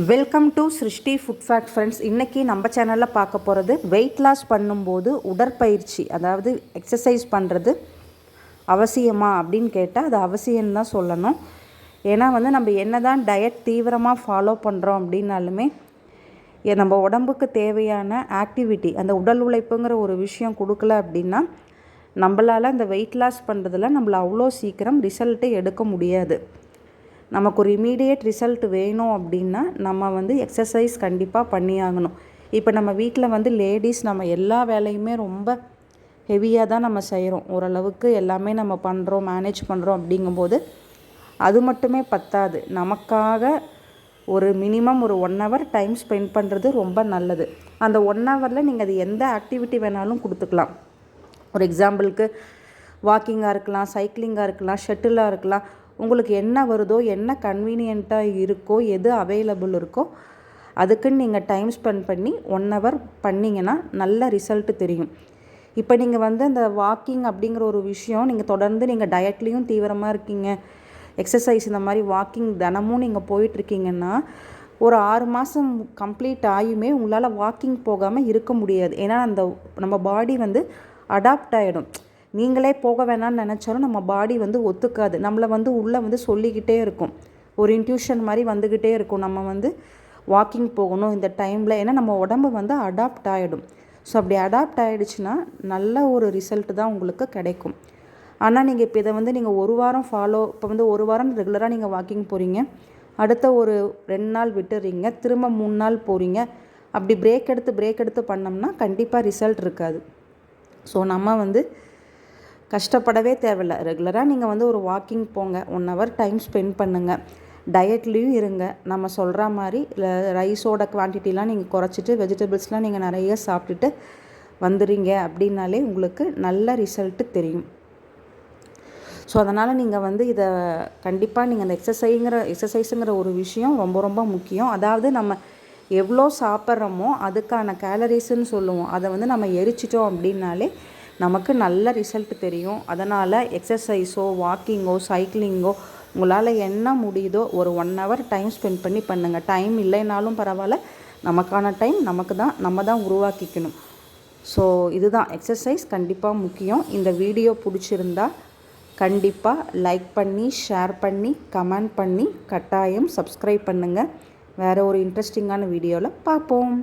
Welcome to Srishti food fact friends இன்றைக்கி நம்ம சேனலில் பார்க்க போகிறது வெயிட் லாஸ் பண்ணும்போது உடற்பயிற்சி அதாவது எக்ஸசைஸ் பண்ணுறது அவசியமா அப்படின்னு கேட்டால் அது அவசியம்னு தான் சொல்லணும். ஏன்னா வந்து நம்ம என்ன தான் டயட் தீவிரமாக ஃபாலோ பண்ணுறோம் அப்படின்னாலுமே நம்ம உடம்புக்கு தேவையான ஆக்டிவிட்டி அந்த உடல் உழைப்புங்கிற ஒரு விஷயம் கொடுக்கல அப்படின்னா நம்மளால் அந்த வெயிட் லாஸ் பண்ணுறதுல நம்மள அவ்வளோ சீக்கிரம் ரிசல்ட்டை எடுக்க முடியாது. நமக்கு ஒரு இமீடியட் ரிசல்ட் வேணும் அப்படின்னா நம்ம வந்து எக்ஸசைஸ் கண்டிப்பாக பண்ணியாகணும். இப்போ நம்ம வீட்டில் வந்து லேடிஸ் நம்ம எல்லா வேலையுமே ரொம்ப ஹெவியாக தான் நம்ம செய்கிறோம் ஓரளவுக்கு எல்லாமே நம்ம பண்ணுறோம் மேனேஜ் பண்ணுறோம் அப்படிங்கும்போது அது மட்டுமே பத்தாது. நமக்காக ஒரு மினிமம் ஒரு ஒன் ஹவர் டைம் ஸ்பெண்ட் பண்ணுறது ரொம்ப நல்லது. அந்த ஒன் ஹவரில் நீங்கள் அது எந்த ஆக்டிவிட்டி வேணாலும் கொடுத்துக்கலாம். ஒரு எக்ஸாம்பிளுக்கு வாக்கிங்காக இருக்கலாம் சைக்கிளிங்காக இருக்கலாம் ஷட்டிலாக இருக்கலாம் உங்களுக்கு என்ன வருதோ என்ன கன்வீனியண்ட்டாக இருக்கோ எது அவைலபிள் இருக்கோ அதுக்குன்னு நீங்கள் டைம் ஸ்பெண்ட் பண்ணி ஒன் ஹவர் பண்ணிங்கன்னா நல்ல ரிசல்ட்டு தெரியும். இப்போ நீங்கள் வந்து அந்த வாக்கிங் அப்படிங்கிற ஒரு விஷயம் நீங்கள் தொடர்ந்து நீங்கள் டயட்லேயும் தீவிரமாக இருக்கீங்க. எக்ஸசைஸ் இந்த மாதிரி வாக்கிங் தினமும் நீங்கள் போயிட்டுருக்கீங்கன்னா ஒரு ஆறு மாதம் கம்ப்ளீட் ஆகியுமே உங்களால் வாக்கிங் போகாமல் இருக்க முடியாது. ஏன்னா அந்த நம்ம பாடி வந்து அடாப்ட் ஆகிடும் நீங்களே போக வேணாம்னு நினச்சாலும் நம்ம பாடி வந்து ஒத்துக்காது. நம்மளை வந்து உள்ளே வந்து சொல்லிக்கிட்டே இருக்கும். ஒரு இன்ட்யூஷன் மாதிரி வந்துக்கிட்டே இருக்கும். நம்ம வந்து வாக்கிங் போகணும் இந்த டைமில் ஏன்னா நம்ம உடம்பு வந்து அடாப்ட் ஆகிடும் ஸோ அப்படி அடாப்ட் ஆகிடுச்சுன்னா நல்ல ஒரு ரிசல்ட் தான் உங்களுக்கு கிடைக்கும். ஆனால் நீங்கள் இப்போ இதை வந்து நீங்கள் ஒரு வாரம் ஃபாலோ இப்போ வந்து ஒரு வாரம் ரெகுலராக நீங்கள் வாக்கிங் போகிறீங்க அடுத்த ஒரு ரெண்டு நாள் விட்டுறீங்க. திரும்ப மூணு நாள் போகிறீங்க அப்படி பிரேக் எடுத்து பிரேக் எடுத்து பண்ணோம்னா கண்டிப்பாக ரிசல்ட் இருக்காது. ஸோ நம்ம வந்து கஷ்டப்படவே தேவையில்ல. ரெகுலராக நீங்கள் வந்து ஒரு வாக்கிங் போங்க. ஒன் ஹவர் டைம் ஸ்பெண்ட் பண்ணுங்கள் டயட்லேயும் இருங்க. நம்ம சொல்கிற மாதிரி ரைஸோட குவான்டிட்டிலாம் நீங்கள் குறைச்சிட்டு வெஜிடபிள்ஸ்லாம் நீங்கள் நிறைய சாப்பிட்டுட்டு வந்துடுறீங்க அப்படின்னாலே உங்களுக்கு நல்ல ரிசல்ட்டு தெரியும். ஸோ அதனால் நீங்கள் வந்து இதை கண்டிப்பாக நீங்கள் அந்த எக்ஸசைங்கிற எக்ஸசைஸுங்கிற ஒரு விஷயம் ரொம்ப ரொம்ப முக்கியம். அதாவது நம்ம எவ்வளோ சாப்பிட்றோமோ அதுக்கான கேலரிஸ்ன்னு சொல்லுவோம். அதை வந்து நம்ம எரிச்சிட்டோம் அப்படின்னாலே நமக்கு நல்ல ரிசல்ட் தெரியும். அதனால் எக்ஸசைஸோ வாக்கிங்கோ சைக்கிளிங்கோ உங்களால் என்ன முடியுதோ ஒரு ஒன் ஹவர் டைம் ஸ்பெண்ட் பண்ணி பண்ணுங்கள் டைம் இல்லைனாலும் பரவாயில்ல. நமக்கான டைம் நமக்கு தான் நம்ம தான் உருவாக்கிக்கணும். ஸோ இதுதான் எக்ஸசைஸ் கண்டிப்பாக முக்கியம். இந்த வீடியோ பிடிச்சிருந்தா கண்டிப்பாக லைக் பண்ணி ஷேர் பண்ணி கமெண்ட் பண்ணி கட்டாயம் சப்ஸ்கிரைப் பண்ணுங்கள் வேறு ஒரு இன்ட்ரெஸ்டிங்கான வீடியோவில் பார்ப்போம்.